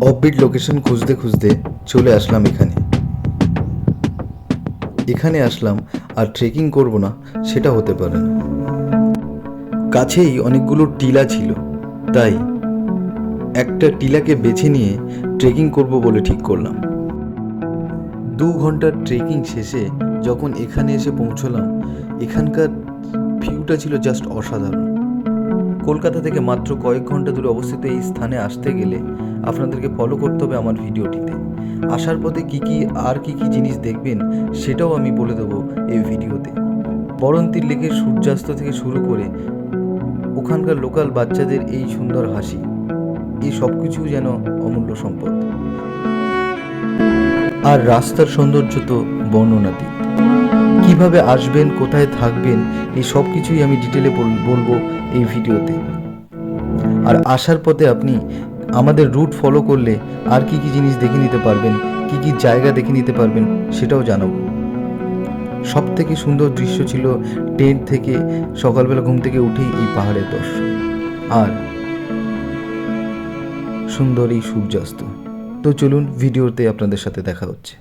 Offbeat location খুঁজতে খুঁজতে চলে আসলাম এখানে। এখানে আসলাম আর ট্রেকিং করব না, সেটা হতে পারে না। কাছেই অনেকগুলো টিলা ছিল, তাই একটা টিলাকে বেছে নিয়ে ট্রেকিং করব বলে ঠিক করলাম। দু ঘণ্টার ট্রেকিং শেষে যখন এখানে এসে পৌঁছলাম, এখানকার ভিউটা ছিল জাস্ট অসাধারণ। কলকাতা থেকে মাত্র কয়েক ঘণ্টা দূরে অবস্থিত এই স্থানে আসতে গেলে আপনাদেরকে ফলো করতে হবে আমার ভিডিওটিতে। আসার পথে কী কী, আর কী কী জিনিস দেখবেন সেটাও আমি বলে দেবো এই ভিডিওতে। বরন্তির লেকের সূর্যাস্ত থেকে শুরু করে ওখানকার লোকাল বাচ্চাদের এই সুন্দর হাসি এই সব কিছু যেন অমূল্য সম্পদ। আর রাস্তার সৌন্দর্য তো বর্ণনাতীত। কীভাবে আসবেন, কোথায় থাকবেন, এই সব কিছুই আমি ডিটেলে বলব এই ভিডিওতে। আর আসার পথে আপনি আমাদের রুট ফলো করলে আর কি কি জিনিস দেখে নিতে পারবেন, কি কি জায়গা দেখে নিতে পারবেন, সেটাও জানাব। সব থেকে সুন্দর দৃশ্য ছিল টেন্ট থেকে সকালবেলা ঘুম থেকে উঠেই এই পাহাড়ের দর্শন। আর সুন্দর এই সূর্যাস্ত। তো চলুন, ভিডিওতে আপনাদের সাথে দেখা হচ্ছে।